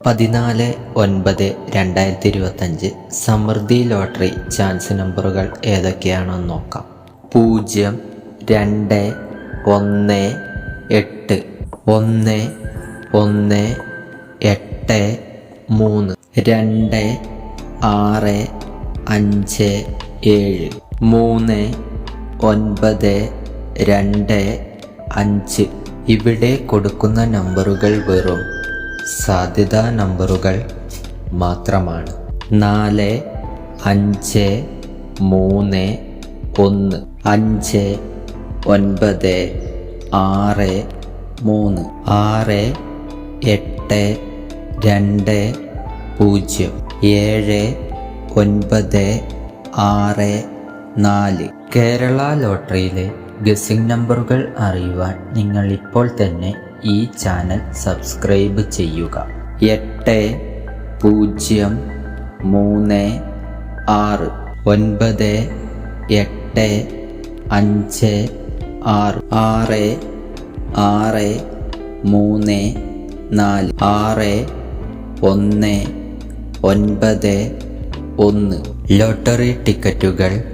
പതിനാല് ഒൻപത് രണ്ടായിരത്തി ഇരുപത്തഞ്ച് സമൃദ്ധി ലോട്ടറി ചാൻസ് നമ്പറുകൾ ഏതൊക്കെയാണെന്ന് നോക്കാം. പൂജ്യം രണ്ട് ഒന്ന് എട്ട് ഒന്ന് ഒന്ന് എട്ട് മൂന്ന് രണ്ട് ആറ് അഞ്ച് ഏഴ് മൂന്ന് ഒൻപത് രണ്ട് അഞ്ച്. ഇവിടെ കൊടുക്കുന്ന നമ്പറുകൾ വെറും സാധ്യതാ നമ്പറുകൾ മാത്രമാണ്. നാല് അഞ്ച് മൂന്ന് ഒന്ന് അഞ്ച് ഒൻപത് ആറ് മൂന്ന് ആറ് എട്ട് രണ്ട് പൂജ്യം ഏഴ് ഒൻപത് ആറ് നാല്. കേരള ലോട്ടറിയിലെ ഗസിംഗ് നമ്പറുകൾ അറിയുവാൻ നിങ്ങൾ ഇപ്പോൾ തന്നെ ഈ ചാനൽ സബ്സ്ക്രൈബ് ചെയ്യുക. എട്ട് പൂജ്യം മൂന്ന് ആറ് ഒൻപത് എട്ട് അഞ്ച് ആറ് ആറ് ആറ് മൂന്ന് നാല് ആറ് ഒന്ന് ഒൻപത് ഒന്ന്. ലോട്ടറി ടിക്കറ്റുകൾ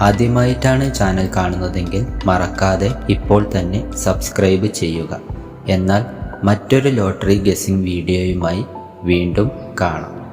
ആദ്യമായിട്ടാണ് ചാനൽ കാണുന്നതെങ്കിൽ മറക്കാതെ ഇപ്പോൾ തന്നെ സബ്സ്ക്രൈബ് ചെയ്യുക. എന്നാൽ മറ്റൊരു ലോട്ടറി ഗസിംഗ് വീഡിയോയുമായി വീണ്ടും കാണാം.